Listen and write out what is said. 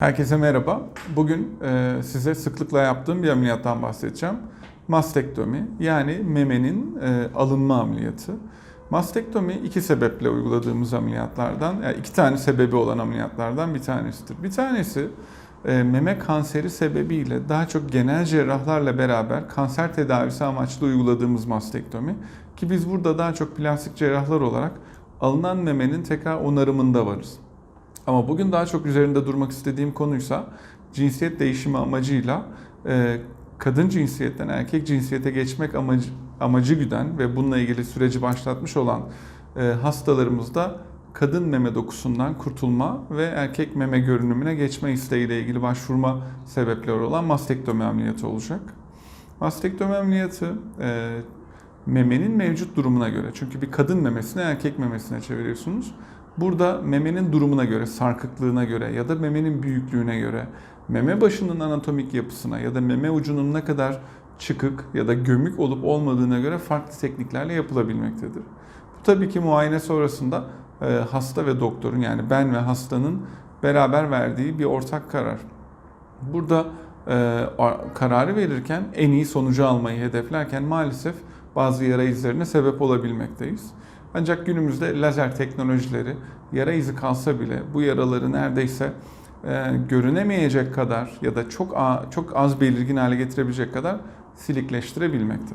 Herkese merhaba. Bugün e, size sıklıkla yaptığım bir ameliyattan bahsedeceğim. Mastektomi yani memenin e, alınma ameliyatı. Mastektomi iki sebeple uyguladığımız ameliyatlardan, yani iki tane sebebi olan ameliyatlardan bir tanesidir. Bir tanesi e, meme kanseri sebebiyle daha çok genel cerrahlarla beraber kanser tedavisi amaçlı uyguladığımız mastektomi. Ki biz burada daha çok plastik cerrahlar olarak alınan memenin tekrar onarımında varız. Ama bugün daha çok üzerinde durmak istediğim konuysa cinsiyet değişimi amacıyla e, kadın cinsiyetten erkek cinsiyete geçmek amacı, amacı güden ve bununla ilgili süreci başlatmış olan e, hastalarımızda kadın meme dokusundan kurtulma ve erkek meme görünümüne geçme isteğiyle ilgili başvurma sebepleri olan mastektomi ameliyatı olacak. Mastektomi ameliyatı e, memenin mevcut durumuna göre çünkü bir kadın memesini erkek memesine çeviriyorsunuz. Burada memenin durumuna göre, sarkıklığına göre ya da memenin büyüklüğüne göre, meme başının anatomik yapısına ya da meme ucunun ne kadar çıkık ya da gömük olup olmadığına göre farklı tekniklerle yapılabilmektedir. Bu tabii ki muayene sonrasında e, hasta ve doktorun yani ben ve hastanın beraber verdiği bir ortak karar. Burada kararı verirken en iyi sonucu almayı hedeflerken maalesef bazı yara izlerine sebep olabilmekteyiz. Ancak günümüzde lazer teknolojileri yara izi kalsa bile bu yaraları neredeyse e, görünemeyecek kadar ya da çok çok az belirgin hale getirebilecek kadar silikleştirebilmekte.